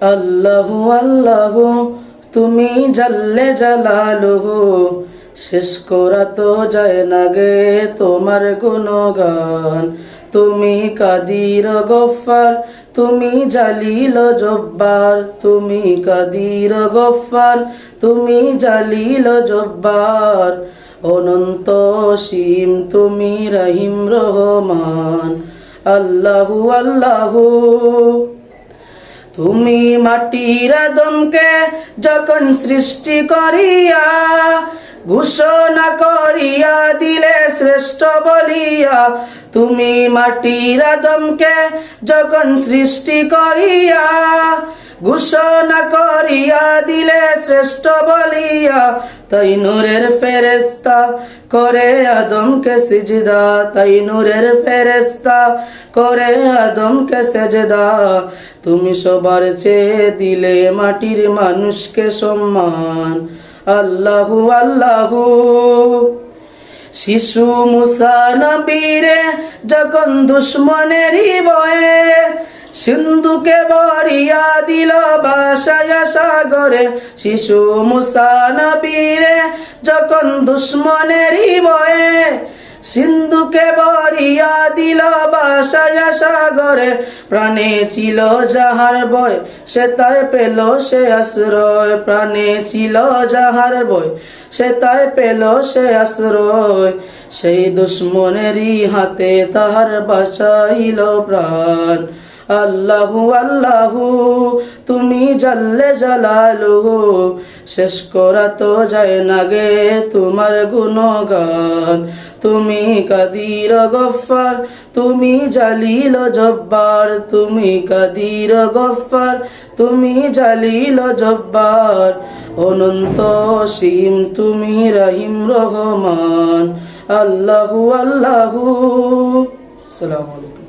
আল্লাহু আল্লাহু, তুমি জাল্লে জালালুহু, শেষ করা তো যায় না গে তোমার গুণগান। তুমি কাদির গফার তুমি জালিল জব্বার। তুমি কাদির গফার তুমি জালিল জব্বার। অনন্ত সীম তুমি রহিম রহমান। আল্লাহু আল্লাহু। তুমি মাটির দমকে যখন সৃষ্টি করিয়া, ঘোষণা করিয়া দিলে শ্রেষ্ঠ বলিয়া, তুমি মাটির দমকে যখন সৃষ্টি করিয়া, ঘোষণা করিয়া দিলে শ্রেষ্ঠ বলিয়া তাই নূরের ফেরেস্তা করে আদমকে সিজদা, তাই নূরের ফেরেস্তা করে আদমকে সেজদা। তুমি সবার চেয়ে দিলে মাটির মানুষকে সম্মান। আল্লাহু আল্লাহু। শিশু মুসা নবীরে যখন দুশ্মনেরই বয়ে সিন্ধুকে বরিয়া দিল বাসায় সাগরে। শিশু মুসা নবীরে যখন দুশ্মনেরই বয়ে সিন্ধুকে বরিয়া দিল বাসায় সাগরে, প্রাণে ছিল যাহার বয় সে তাই পেল সে আশ্রয়। প্রাণে ছিল যাহার বয় সে তাই পেল সে আশ্রয়। সেই দুশ্মনেরই হাতে তাহার বাসাইল প্রাণ। আল্লাহু আল্লাহু, তুমি জাল্লে জালালু শেষ করা তো যায় না গে তোমার গুণগান। তুমি কাদির গফার তুমি জালিল জব্বার। তুমি কাদির গফার তুমি জালিল জব্বার। অনন্ত সীম তুমি রহিম রহমান। আল্লাহু আল্লাহু। আসসালামু আলাইকুম।